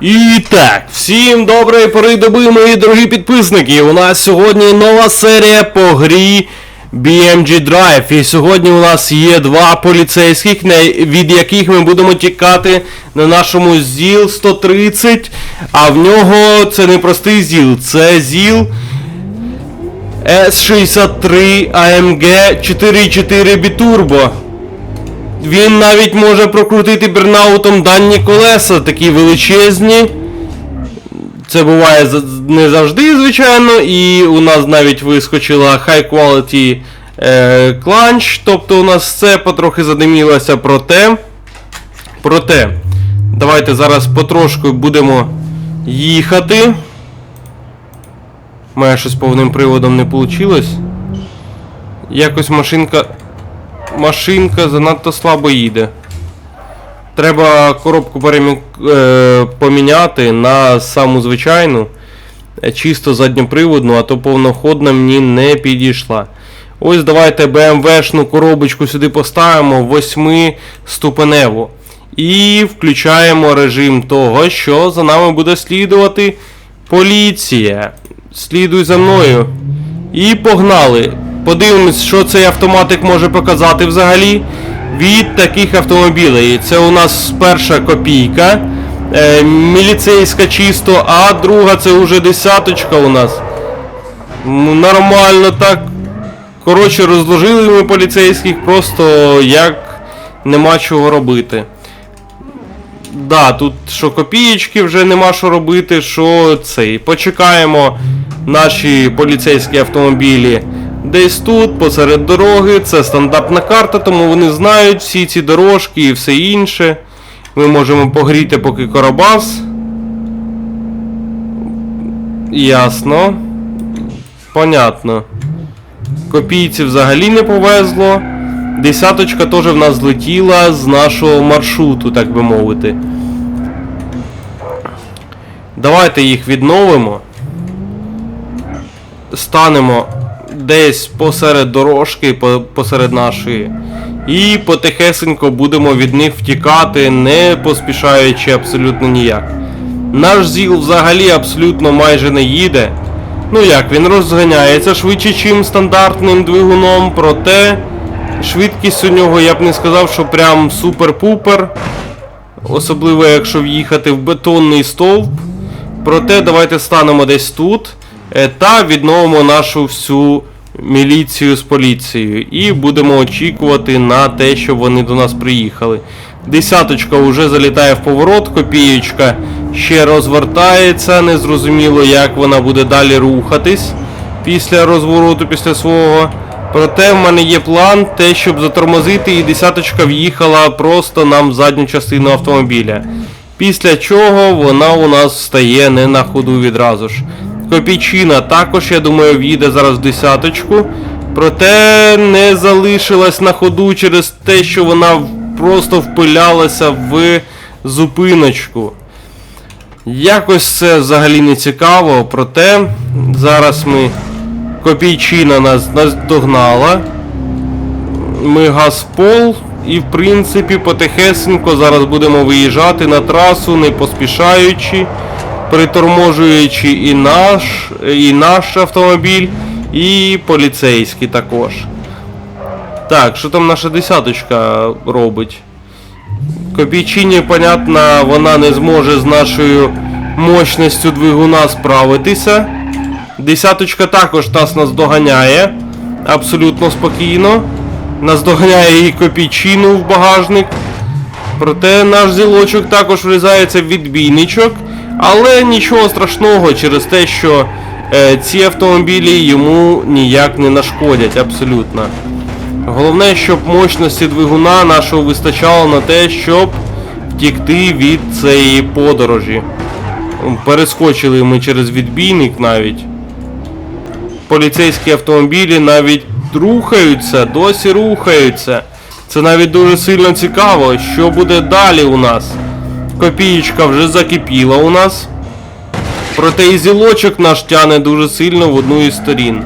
І так, всім доброї пори доби, мої дорогі підписники. У нас сьогодні нова серія по грі BMG Drive. І сьогодні у нас є два поліцейських, від яких ми будемо тікати на нашому ЗІЛ 130. А в нього це не простий ЗІЛ, це ЗІЛ S63 AMG 4.4 Biturbo. Він навіть може прокрутити бернаутом дані колеса, такі величезні. Це буває не завжди, звичайно, і у нас навіть вискочила High Quality е, Clunch, тобто у нас все потрохи задимілося, проте. Проте, давайте зараз потрошку будемо їхати. У мене щось повним приводом не вийшло. Якось машинка машинка занадто слабо їде. Треба коробку е, поміняти на саму звичайну, е, чисто задньоприводну, а то повноходна мені не підійшла. Ось давайте BMW-шну коробочку сюди поставимо 8 ступеневу. І включаємо режим того, що за нами буде слідувати поліція. Слідуй за мною. І погнали. Подивимось, що цей автоматик може показати взагалі від таких автомобілей. Це у нас перша копійка. Е, міліцейська чисто, а друга це вже десяточка у нас. Нормально так. Коротше, розложили ми поліцейських, просто як нема чого робити. Да, тут що копієчки вже нема що робити, що цей. Почекаємо наші поліцейські автомобілі десь тут, посеред дороги. Це стандартна карта, тому вони знають всі ці дорожки і все інше. Ми можемо погріти поки Коробас. Ясно. Понятно. Копійці взагалі не повезло. Десяточка теж в нас злетіла з нашого маршруту, так би мовити. Давайте їх відновимо. Станемо десь посеред дорожки, посеред нашої. І потихесенько будемо від них втікати, не поспішаючи абсолютно ніяк. Наш ЗІЛ взагалі абсолютно майже не їде. Ну як, він розганяється швидше, ніж стандартним двигуном, проте швидкість у нього я б не сказав, що прям супер-пупер. Особливо якщо в'їхати в бетонний стовп. Проте давайте станемо десь тут е, та відновимо нашу всю міліцію з поліцією. І будемо очікувати на те, щоб вони до нас приїхали. Десяточка вже залітає в поворот, копієчка ще розвертається, незрозуміло, як вона буде далі рухатись після розвороту, після свого. Проте в мене є план, те, щоб затормозити, і десяточка в'їхала просто нам в задню частину автомобіля. Після чого вона у нас стає не на ходу відразу ж. Копійчина також, я думаю, в'їде зараз в десяточку. Проте не залишилась на ходу через те, що вона просто впилялася в зупиночку. Якось це взагалі не цікаво, проте зараз ми. Копійчина нас наздогнала. Ми газ в пол і в принципі потихесенько зараз будемо виїжджати на трасу, не поспішаючи, приторможуючи і наш, і наш автомобіль, і поліцейський також. Так, що там наша десяточка робить? Копійчині, понятно, вона не зможе з нашою мощністю двигуна справитися. Десяточка також нас наздоганяє. Абсолютно спокійно. Наздоганяє і копійчину в багажник. Проте наш зілочок також врізається в відбійничок. Але нічого страшного через те, що е, ці автомобілі йому ніяк не нашкодять абсолютно. Головне, щоб мощності двигуна нашого вистачало на те, щоб втікти від цієї подорожі. Перескочили ми через відбійник навіть. Поліцейські автомобілі навіть рухаються, досі рухаються. Це навіть дуже сильно цікаво, що буде далі у нас. Копієчка вже закипіла у нас. Проте і зілочок наш тяне дуже сильно в одну із сторін.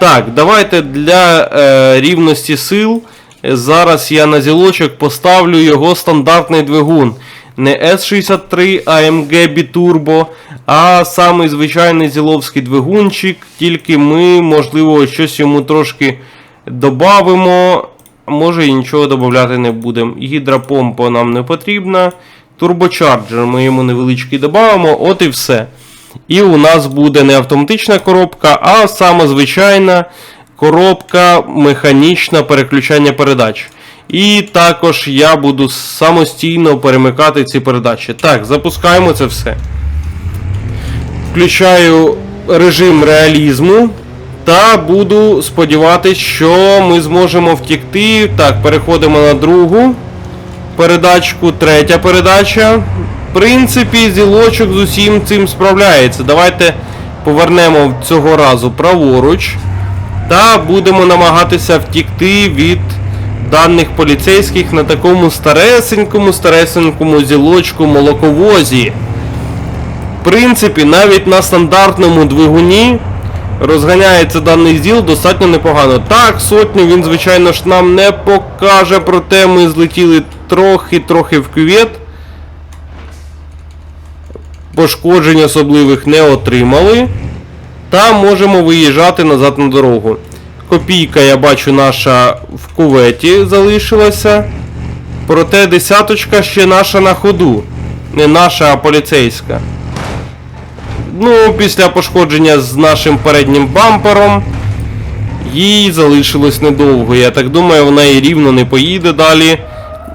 Так, давайте для е, рівності сил. Зараз я на зілочок поставлю його стандартний двигун. не S63 AMG Biturbo, а самий звичайний зіловський двигунчик, тільки ми, можливо, щось йому трошки добавимо. Може і нічого додати не будемо. Гідропомпа нам не потрібна. Турбочарджер ми йому невеличкий додамо, от і все. І у нас буде не автоматична коробка, а саме звичайна коробка механічна переключання передач. І також я буду самостійно перемикати ці передачі. Так, запускаємо це все. Включаю режим реалізму. Та буду сподіватися, що ми зможемо втікти. Так, переходимо на другу передачку, третя передача. В принципі, зілочок з усім цим справляється. Давайте повернемо цього разу праворуч. Та будемо намагатися втікти від даних поліцейських на такому старесенькому, старесенькому зілочку молоковозі. В принципі, навіть на стандартному двигуні розганяється даний зіл достатньо непогано. Так, сотню він, звичайно ж, нам не покаже, проте ми злетіли трохи-трохи в кювет. Пошкоджень особливих не отримали. Та можемо виїжджати назад на дорогу. Копійка, я бачу, наша в куветі залишилася. Проте десяточка ще наша на ходу. Не наша, а поліцейська. Ну, після пошкодження з нашим переднім бампером. Їй залишилось недовго. Я так думаю, вона і рівно не поїде далі.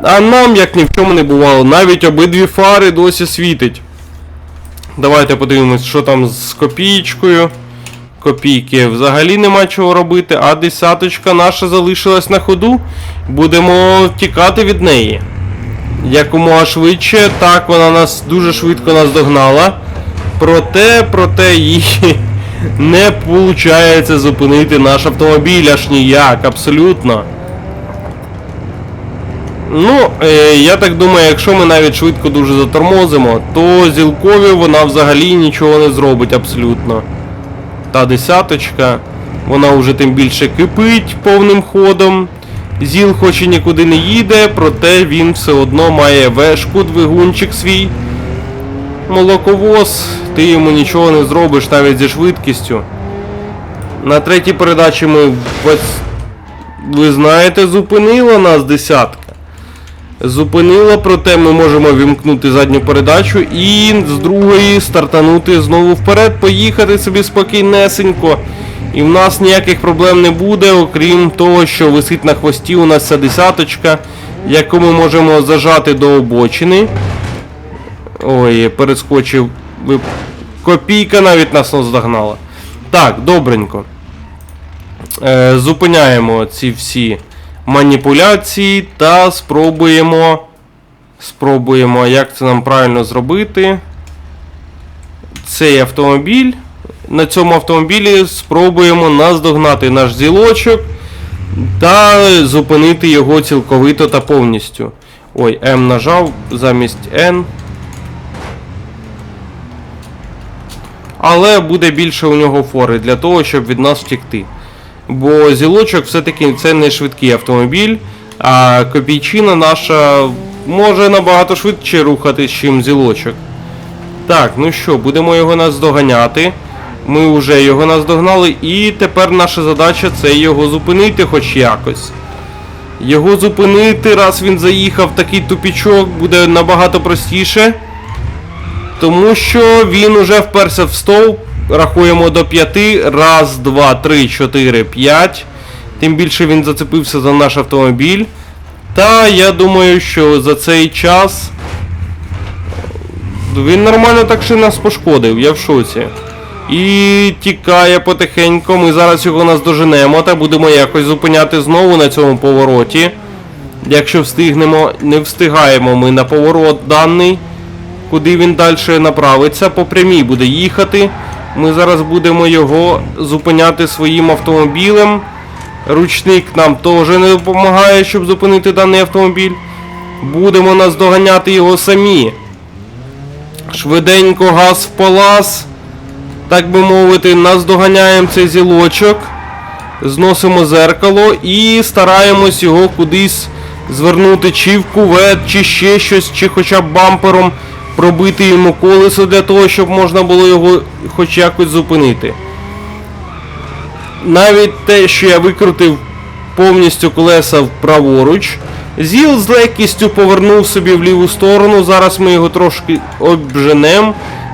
А нам, як ні в чому не бувало, навіть обидві фари досі світить. Давайте подивимось, що там з копійкою. Копійки взагалі нема чого робити, а десяточка наша залишилась на ходу. Будемо втікати від неї. Якомога швидше. Так, вона нас дуже швидко нас догнала. Проте, проте їй не виходить зупинити наш автомобіль аж ніяк, абсолютно. Ну, е, я так думаю, якщо ми навіть швидко дуже затормозимо, то зілкові вона взагалі нічого не зробить абсолютно. Та десяточка, вона вже тим більше кипить повним ходом. Зіл хоч і нікуди не їде, проте він все одно має вешку, двигунчик свій. Молоковоз, ти йому нічого не зробиш навіть зі швидкістю. На третій передачі ми ви знаєте, зупинила нас десятка. Зупинила, проте ми можемо вімкнути задню передачу і з другої стартанути знову вперед, поїхати собі спокійнесенько. І в нас ніяких проблем не буде, окрім того, що висить на хвості у нас ця десяточка, яку ми можемо зажати до обочини. Ой, перескочив. Копійка навіть нас наздогнала. Так, добренько. Е, зупиняємо ці всі маніпуляції та спробуємо. Спробуємо, як це нам правильно зробити. Цей автомобіль. На цьому автомобілі спробуємо наздогнати наш зілочок та зупинити його цілковито та повністю. Ой, М нажав замість N. Але буде більше у нього фори для того, щоб від нас втекти. Бо зілочок все-таки це не швидкий автомобіль, а копійчина наша може набагато швидше рухатись, чим зілочок. Так, ну що, будемо його наздоганяти. Ми вже його наздогнали, і тепер наша задача це його зупинити хоч якось. Його зупинити, раз він заїхав в такий тупічок, буде набагато простіше. Тому що він уже вперся в стовп. Рахуємо до 5. Раз, два, три, чотири, п'ять. Тим більше він зацепився за наш автомобіль. Та я думаю, що за цей час він нормально так ще нас пошкодив, я в шоці. І тікає потихеньку. Ми зараз його наздоженемо та будемо якось зупиняти знову на цьому повороті. Якщо встигнемо, не встигаємо ми на поворот даний, куди він далі направиться, по прямій буде їхати. Ми зараз будемо його зупиняти своїм автомобілем. Ручник нам теж не допомагає, щоб зупинити даний автомобіль. Будемо наздоганяти його самі. Швиденько газ в палас. Так би мовити, наздоганяємо цей зілочок. Зносимо зеркало і стараємось його кудись звернути чи в кувет, чи ще щось, чи хоча б бампером пробити йому колесо для того, щоб можна було його хоч якось зупинити. Навіть те, що я викрутив повністю колеса праворуч, Зіл з легкістю повернув собі в ліву сторону. Зараз ми його трошки обженемо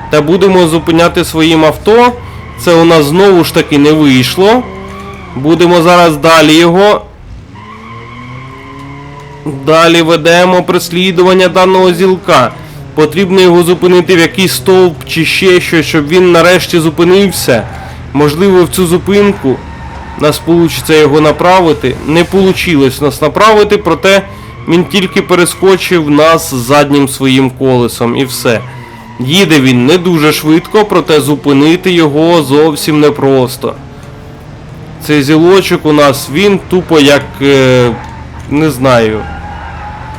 та будемо зупиняти своїм авто. Це у нас знову ж таки не вийшло. Будемо зараз далі його. Далі ведемо преслідування даного зілка. Потрібно його зупинити в якийсь стовп чи ще щось, щоб він нарешті зупинився. Можливо, в цю зупинку нас вийде його направити. Не вийшло нас направити, проте він тільки перескочив нас заднім своїм колесом і все. Їде він не дуже швидко, проте зупинити його зовсім непросто. Цей зілочок у нас він тупо як. Е, не знаю.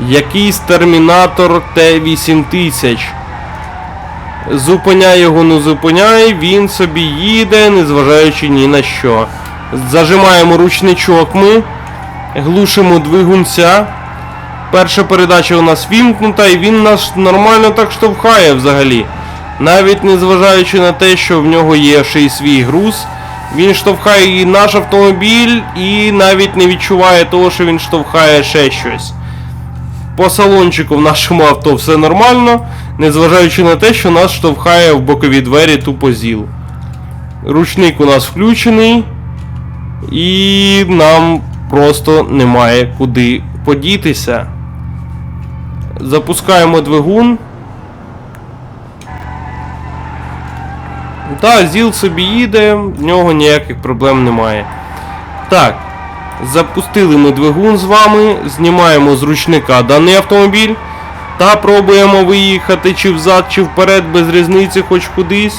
Якийсь термінатор Т-8000. Зупиняй його, не зупиняй, він собі їде, незважаючи ні на що. Зажимаємо ручничок ми, глушимо двигунця. Перша передача у нас вімкнута, і він нас нормально так штовхає взагалі. Навіть незважаючи на те, що в нього є ще й свій груз, він штовхає і наш автомобіль, і навіть не відчуває того, що він штовхає ще щось. По салончику в нашому авто все нормально, незважаючи на те, що нас штовхає в бокові двері тупо зіл. Ручник у нас включений, і нам просто немає куди подітися. Запускаємо двигун. Так, ЗІЛ собі їде, в нього ніяких проблем немає. Так, запустили ми двигун з вами, знімаємо з ручника даний автомобіль та пробуємо виїхати чи взад, чи вперед, без різниці, хоч кудись.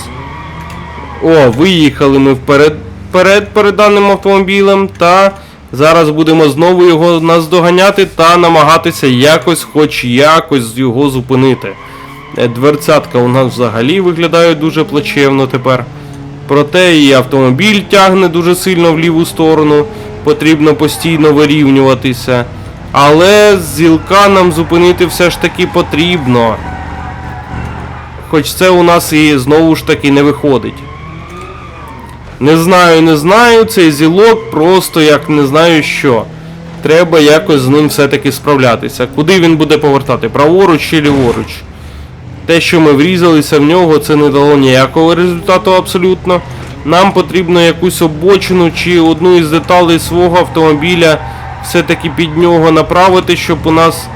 О, виїхали ми вперед, вперед перед даним автомобілем та зараз будемо знову його наздоганяти та намагатися якось, хоч якось його зупинити. Е, Дверцятка у нас взагалі виглядає дуже плачевно тепер. Проте і автомобіль тягне дуже сильно в ліву сторону, потрібно постійно вирівнюватися. Але зілка нам зупинити все ж таки потрібно. Хоч це у нас і знову ж таки не виходить. Не знаю, не знаю, цей зілок просто як не знаю що. Треба якось з ним все-таки справлятися. Куди він буде повертати? Праворуч чи ліворуч? Те, що ми врізалися в нього, це не дало ніякого результату абсолютно. Нам потрібно якусь обочину чи одну із деталей свого автомобіля все-таки під нього направити, щоб у нас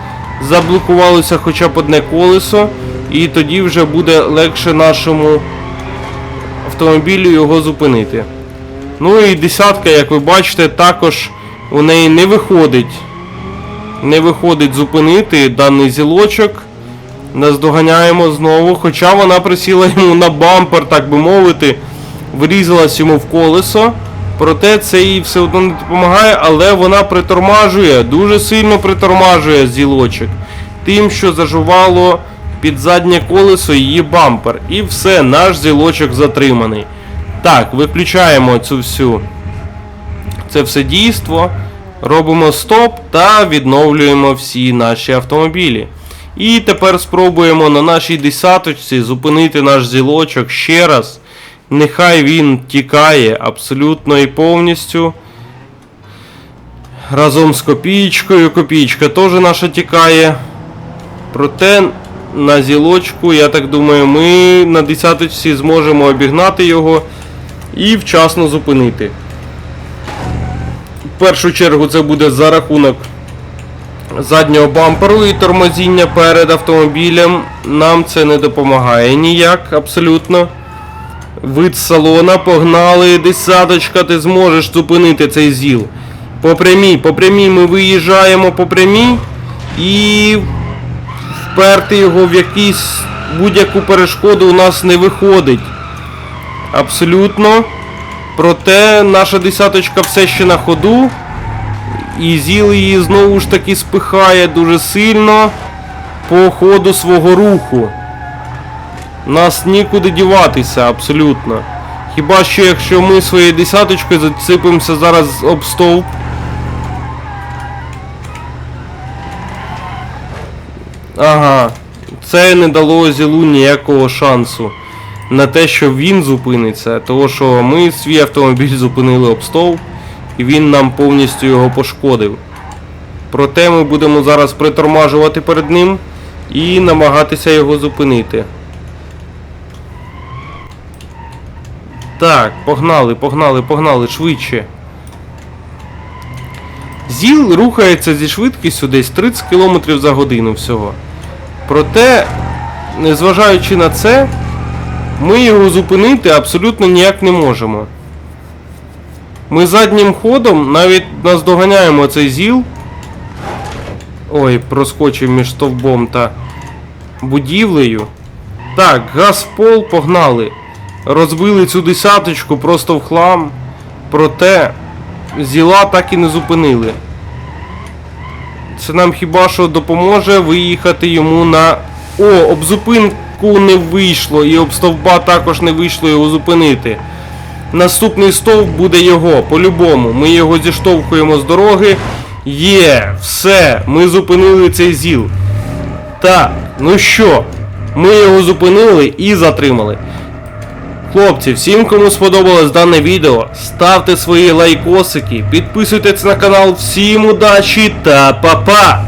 заблокувалося хоча б одне колесо, і тоді вже буде легше нашому автомобілю його зупинити. Ну і десятка, як ви бачите, також у неї не виходить. Не виходить зупинити даний зілочок. Наздоганяємо знову, хоча вона присіла йому на бампер, так би мовити, врізалась йому в колесо. Проте це їй все одно не допомагає, але вона притормажує, дуже сильно притормажує зілочок. Тим, що зажувало під заднє колесо її бампер. І все, наш зілочок затриманий. Так, виключаємо цю всю це все дійство. Робимо стоп та відновлюємо всі наші автомобілі. І тепер спробуємо на нашій десяточці зупинити наш зілочок ще раз. Нехай він тікає абсолютно і повністю. Разом з копійкою. Копійка теж наша тікає. Проте на зілочку, я так думаю, ми на десяточці зможемо обігнати його і вчасно зупинити. В першу чергу це буде за рахунок заднього бамперу і тормозіння перед автомобілем. Нам це не допомагає ніяк абсолютно. Вид салона, погнали, десяточка, ти зможеш зупинити цей зіл. По прямій, по прямій ми виїжджаємо по прямій і вперти його в якийсь будь-яку перешкоду у нас не виходить. Абсолютно. Проте наша десяточка все ще на ходу. І зіл її знову ж таки спихає дуже сильно по ходу свого руху. Нас нікуди діватися абсолютно. Хіба що якщо ми своєю десяточкою зацепимося зараз об стовп. Ага. Це не дало зілу ніякого шансу на те, що він зупиниться, тому що ми свій автомобіль зупинили об стовп, і він нам повністю його пошкодив. Проте ми будемо зараз притормажувати перед ним і намагатися його зупинити. Так, погнали, погнали, погнали, швидше. ЗІЛ рухається зі швидкістю десь 30 км за годину всього. Проте, незважаючи на це, ми його зупинити абсолютно ніяк не можемо. Ми заднім ходом навіть наздоганяємо цей ЗІЛ. Ой, проскочив між стовбом та будівлею. Так, газ в пол, погнали. Розбили цю десяточку просто в хлам. Проте зіла так і не зупинили. Це нам хіба що допоможе виїхати йому на. О, об зупинку не вийшло, і об стовба також не вийшло його зупинити. Наступний стовп буде його, по-любому. Ми його зіштовхуємо з дороги. Є, все, ми зупинили цей зіл. Так, ну що, ми його зупинили і затримали. Хлопці, всім, кому сподобалось дане відео, ставте свої лайкосики, підписуйтесь на канал, всім удачі та па-па!